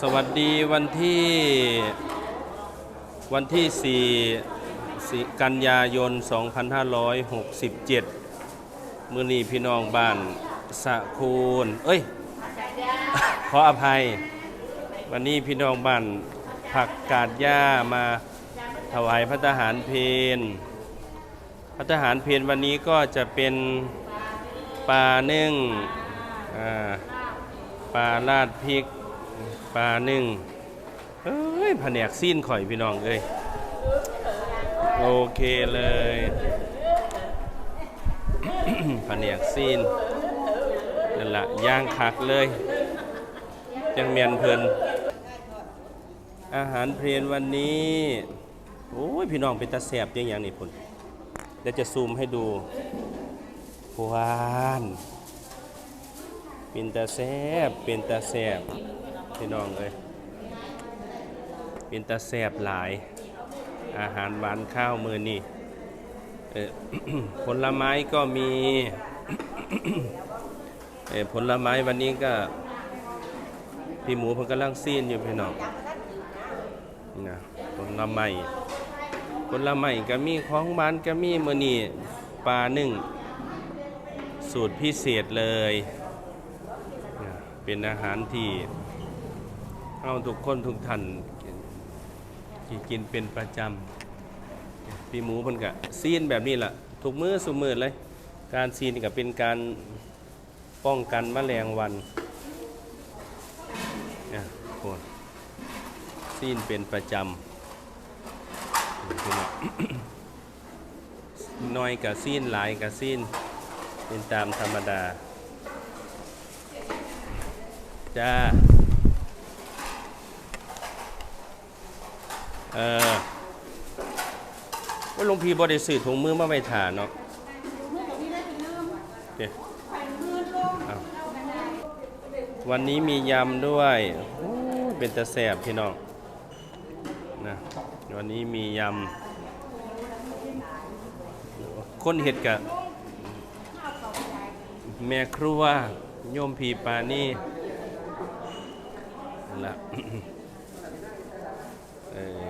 สวัสดีวันที่วันที่4สิกันยายน 2567 มื้อนี้พี่น้องบ้านสะคูนเอ้ย ขออภัย วันนี้พี่น้องบ้านผักกาดหญ้ามาถวายพระทหารเพนพระทหารเพนวันนี้ก็จะเป็นปลานึ่งอ่าปลาราดพริก ปลาหนึ่งเอ้ยแผนกซีนข่อยพี่น้องเอ้ยโอเคเลยแผนกซีนนั่นละย่างคักเลยจังเมียนเพลินอาหารเพลนวันนี้โอ้ยพี่น้องเป็นตาแสบยังอย่างนี้พุ่นเดี๋ยวจะซูมให้ดูหวานเป็นตาแสบเป็นตาแสบ พี่น้องเอ้ยเป็นตาแสบหลาย อาหารหวานข้าวมือนี่เออผลไม้ก็มีเออผลไม้วันนี้ก็ พี่หมูเพิ่นกำลังซีนอยู่พี่น้องนะผลไม้ผลไม้ก็มีของหวานก็มีมือนี้ปลาหนึ่งสูตรพิเศษเลย เป็นอาหารที่ เราทุกคนทุกท่านที่กินเป็นประจำพี่หมูเพิ่นก็ซีนแบบนี้ล่ะทุกมื้อสุมื้อเลย การซีนก็เป็นการป้องกันมแมลงวันเนี่ยโคนซีนเป็นประจำน้อยกับซีนหลายกับซีนเป็นตามธรรมดา จ้า เออว่าหลวงพี่บริสื่อถุงมือมาไม่ถ่าเนาะเดี๋ยวเอาวันนี้มียำด้วยโอ้ยเป็นตะแสบพี่น้องนะวันนี้มียำคนเห็ดกับแม่ครัวโยมพีปานี่นั่นละ เออ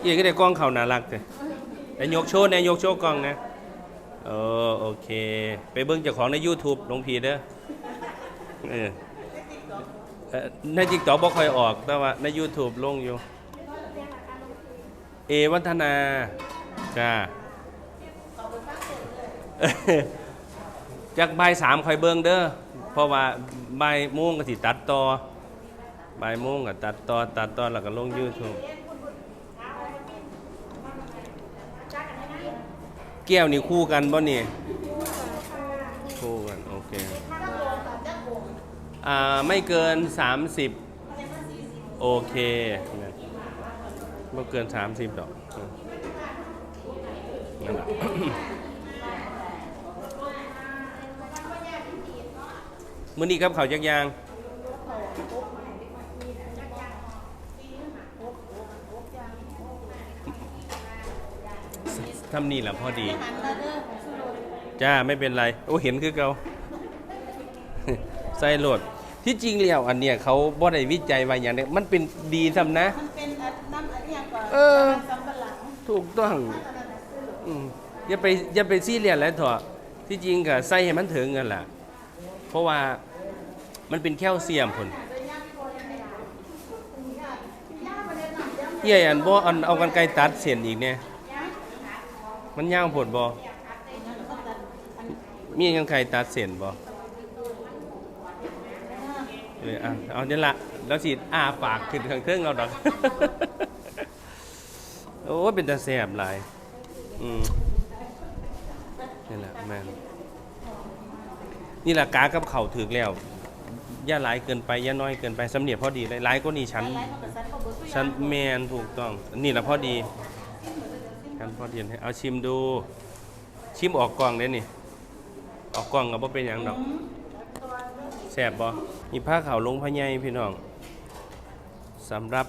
เอียก็ได้กล้องเขาน่ารักเลยไอ้ยกโชว์นะยกโชว์กล้องนะเออโอเค ไปเบิ่งเจ้าของใน YouTube หลวงพีเด้อเอ่อในจิกตอกบ่ค่อยออกแต่ว่าใน YouTube ลงอยู่ เอวัฒนาจ้าจากใบสามคอยเบิ่งเด้อเพราะว่าบ่ายโมงก็สิตัดต่อบ่ายโมงก็ตัดต่อตัดต่อแล้วก็ลง YouTube แก้วนี่คู่กันบ่นี่คู่กันโอเคอ่าไม่เกิน 30 โอเคไม่เกิน 30 ดอกนั่นแหละมือนี้ครับเขาจักยาง ทำนี่แหละพอดี จ้าไม่เป็นไร โอ้เห็นคือเกาใส่โหลด ที่จริงแล้วอันเนี้ยเขาบ่ได้วิจัยไว้อย่างนี้มันเป็นดีทำนะ มันเป็นอันน้ำอันนี้ก่อนเออสำปะหลังถูกต้องอืมอย่าไปอย่าไปซีเรียสแล้วเถอะที่จริงก็ใส่ให้มันถึงกันแหละเพราะว่ามันเป็นแคลเซียมผลเหี้ยอันบ่อันเอากันไกรตัดเส้นอีกเนี่ย มันยาวผลบ่มีกันไกรตัดเส้นบ่เอออะเอาเดี๋ยวละแล้วสิอ้าปากขึ้นข้างเทิงเอาดอก โอ้เป็นตาแสบหลาย อืมนี่แหละแมนนี่แหละกากับเข่าถึกแล้วย่าหลายเกินไปย่าน้อยเกินไปสำเนียพอดีเลยหลายก็นี่ชั้นไล่เขากันเขาเบิดทุกอชั้นแมนถูกต้อง นี่แหละพอดีันพอเดีนเอาชิมดู ชิมออกกล่องได้นี่ ออกกล่องก็บ่เป็นอย่างดอกแสบบ่มีผ้าขาวลงพะไยพี่น้องสำหรับ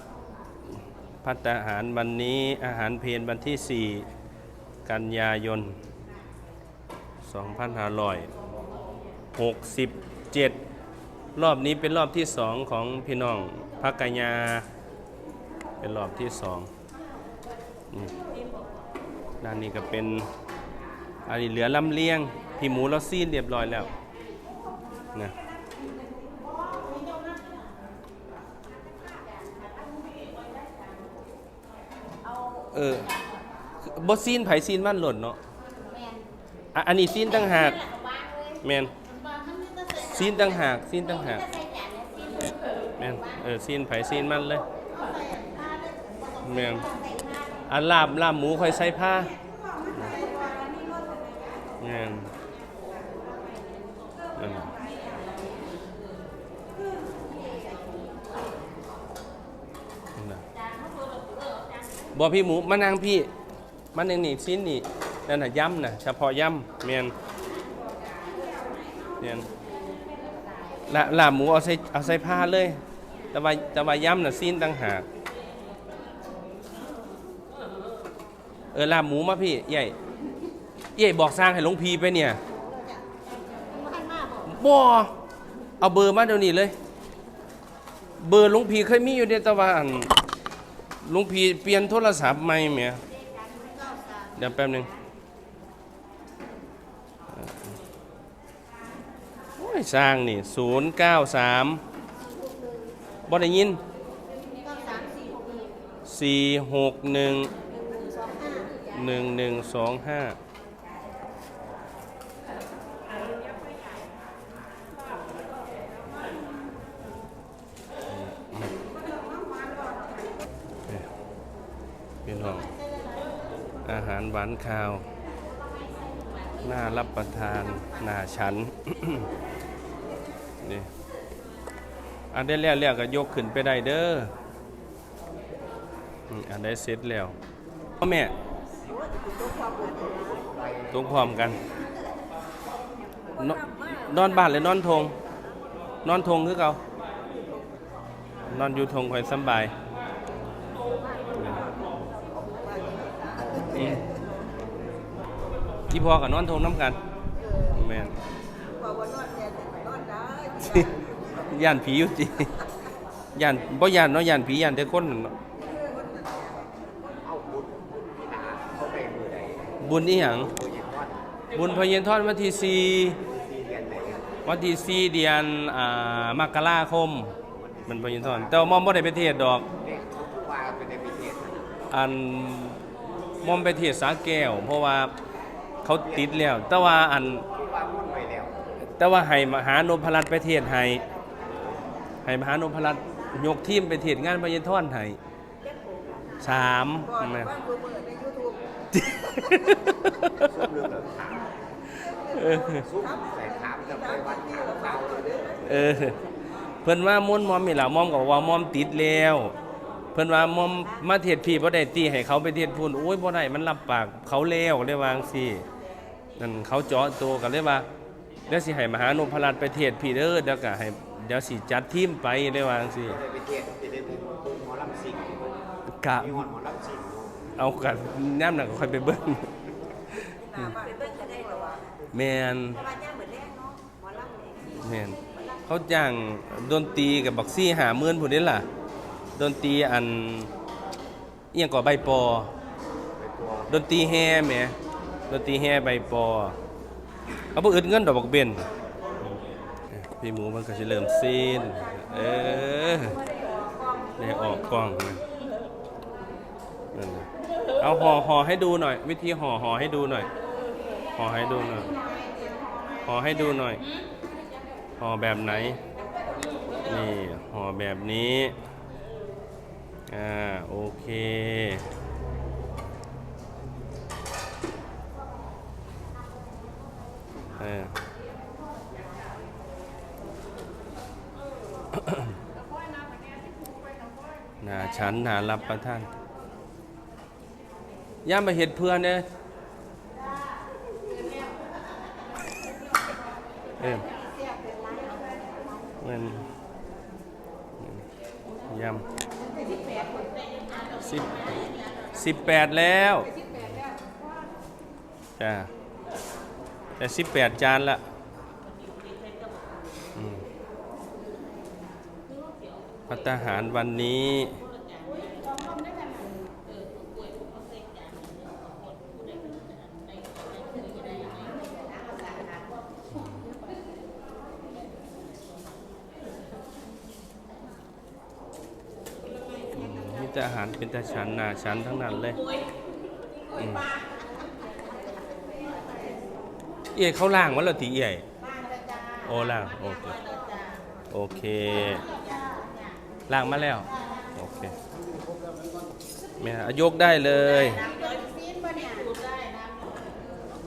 พัตอาหารวันนี้อาหารเพนวันที่ 4 กันยายน 2567 รอบนี้เป็นรอบที่ 2 ของพี่น้องพักกยา เป็นรอบที่2 นั่นนี่ก็เป็นอันนี้เหลือลำเลียงพี่หมูเราซีนเรียบร้อยแล้วนะเออบอซีนไผซีนมันหล่นเนาะอันนี้ซีนตั้งหากแมนซีนตั้งหากซีนตั้งหากแมนเออซีนไผซีนมันเลยแมน อันลาบลาบหมูค่อยใส่ผ้าแม่นบ่พี่หมูมานั่งพี่มานั่งนี่ซีนนี่นั่นน่ะย่ำน่ะเฉพาะย่ำแม่นแม่นละลาบหมูเอาใส่เอาใส่ผ้าเลย แต่ว่าแต่ว่าย่ำน่ะซีนต่างหาก เออลาบหมูมาพี่ใหญ่ใหญ่บอกสร้างให้หลวงพีไปเนี่ยมันมากบอกบ่เอาเบอร์มาเดี๋ยวนี้เลย เบอร์หลวงพีเคยมีอยู่เดียวแต่ว่าอันหลวงพีเปลี่ยนโทรศัพท์ใหม่แหมเดี๋ยวแป๊บหนึงโอ้ยสร้างนี่ศูนย์เก้าสามบ่ได้ยินสี่หกหนึ่ง หนึ่งหนึ่งสองห้าหนึ่งหน่องห้าพี่น้องอาหารหวานคาว น่ารับประทานน่าฉันนี่อันได้แล้วแล้วก็ยกขึ้นไปได้เด้ออันได้เสร็จแล้วพ่อแม่ ตรงพร้อมกัน นนอนบ้านหรือนอนทง นอนทงคือเก่านอนอยู่ทงคอยสำบายอืมที่พอกับนอนทงน้ำกันแม่นพอวันนอนเนี่ยนอนได้ย่านผีอยู่จิย่านบ่ย่านเนาะย่านผีย่านแต่คนนั่นเนาะบุญนี่หยัง บุญพเย็นทอดวันที่สี่วันที่สี่เดือนอ่ามกราคมมันพเย็นทอดแต่ว่ามอมบ่ได้ไปเทศดอกอันมอมไปเทศสาแก้ว เพราะว่าเขาติดแล้ว แต่ว่าอันแต่ว่าให้มหานพรัตน์ไปเทศให้ให้มหานพรัตน์ยกทีมไปเทศงานพเย็นทอดให้สามนะ ดูมือในยูทูบเออใส่ถามจะไปวัดถามเตาเลยเออ เพิ่นว่ามุ่นมอมนี่ล่ะมอมก็บอกว่ามอมติดแล้ว เพิ่นว่ามอมมาเทศพี่บ่ได้ตีให้เขาไปเทศพุ่นโอ้ยบ่ได้มันรับปากเขาแล้วได้วาจังซี่นั่นเขาเจาะตัวกันเลยว่าเดี๋ยวสิให้มหานพรัตน์ไปเทศพี่เด้อเดี๋ยวก็ให้เดี๋ยวสิจัดทีมไปได้วาจังซี่ ไปเทียนจะได้บุญหมอลำสิงกะ มีหอนหมอลำสิงเอากันย่ำหนักก็ค่อยไปเบิ้งหน้าบ้าน แมนเพราะว่าย่าเหมือนแรกเนาะหมอลำเนี่ยแมนเขาจ้างดนตรีกับบักซี่หาเมื่นผู้นี้ล่ะ ดนตรีอันเอียงก่อใบปอ ดนตรีแฮ่แหมดนตรีแฮ่ใบปอเขาบ่อึดเงินดอกบักเบนพี่หมูมันก็สิเริ่มซีนเออได้ออกกล้องนะนั่นนะเอาห่อห่อให้ดูหน่อย วิธีห่อห่อให้ดูหน่อย ห่อให้ดูหน่อยห่อให้ดูหน่อย ห่อแบบไหน นี่ ห่อแบบนี้ อ่า โอเค เออน่าฉันน่ารับประทานย่ามาเห็ดเพื่อนเนี่ย เออเงินยำสิบสิบแปดแล้วจ้าแต่สิบแปดจานละอืมพัตตาหารวันนี้ มีแต่อา หารเป็นแต่ชั้นหนาชั้นทั้งนั้นเลยอืมเอี่ยเขาล่างวันละทีเอี่ยโอ้ล่างโอเคโอเคล่างมาแล้วโอเคแม่อะยกได้เลย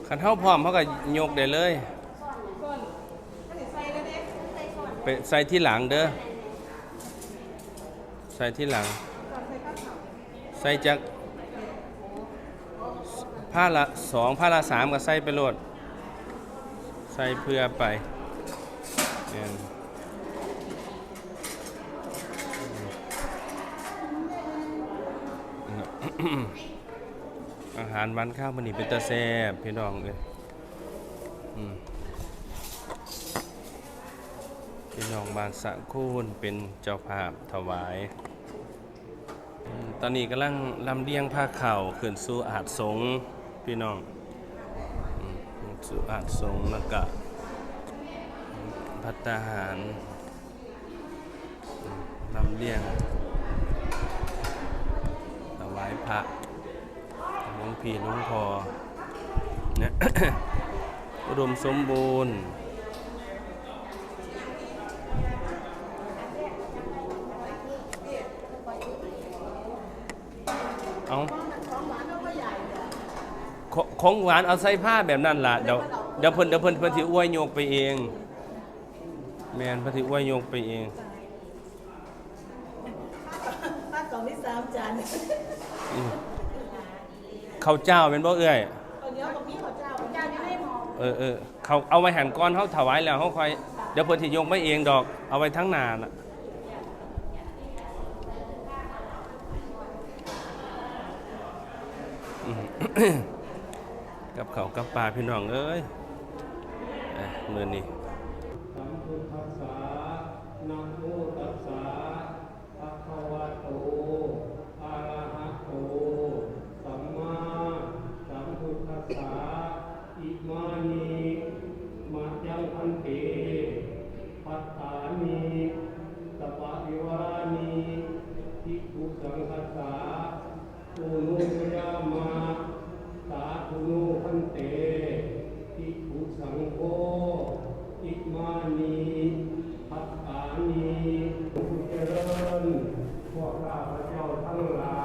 ขันเท้าพร้อมเขาก็ยกได้เลยไปใส่ที่หลังเด้อใส่ที่หลัง ใส่จากผ้าละสองผ้าละสามก็ใส่ไปโหลด ใส่เพื่อไปอาหารวันข้าวมันนี่เป็นตาแซ่บพี่น้องเลยพี่น้องบานสะคูนเป็นเจ้าภาพถวาย ตอนนี้กำลังลำเลียงผ้าเข่าวขึ้นสู่อาจสงพี่น้องสู่อาจสงแล้วก็พัตตาหารลำเลียงถวายพระหลวงพี่หลวงพ่อเนี่ยอุดมสมบูรณ์ เอาขของหวานเอาใส่ผ้าแบบนั้นล่ะเดี๋ยวเดี๋ยวเพิ่นเดี๋ยวเพิ่นเพิ่นสิอวยโยกไปเอง แม่นเพิ่นสิอวยโยกไปเองป้าสองที่สามจานอืมข้าวเจ้าเป็นบ่เอ้ยตอนนี้เรามีข้าวเจ้าข้าวเจ้าไม่ได้มองเออเออเขาเอาไว้หันก้อนเขาถวายแล้วเขาค่อยเดี๋ยวเพิ่นสิยกไปเองดอก เอาไว้ทั้งหนาน่ะอืม กับเขากับปลาพี่น้องเอ้ยเอ้มือนี้สัมพุทธัสสะนะโพวกข้าพ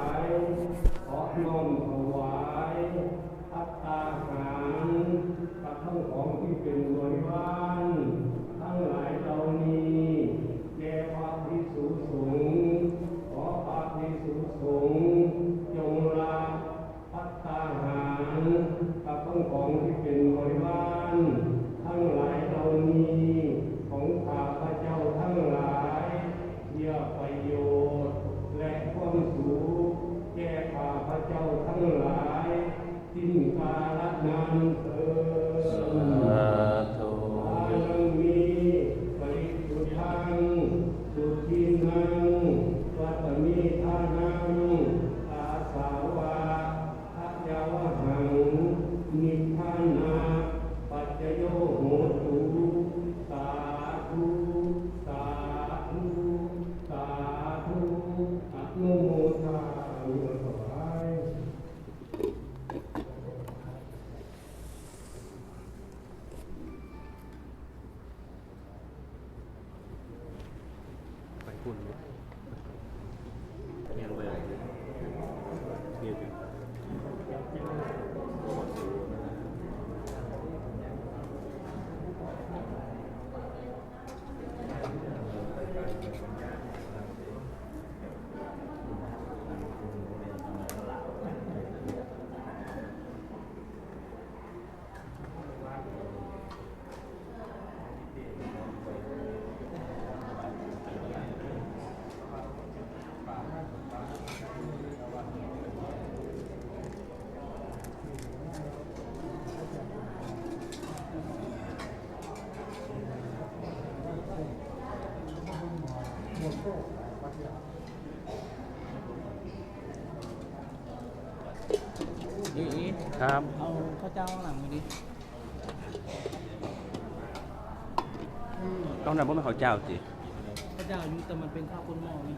นิ ครับ เอาข้าวเจ้าหลังมาดิต้องนำพวกมันเขาเจ้าสิข้าวเจ้าอยู่แต่มันเป็นข้าวคนหม้อนี่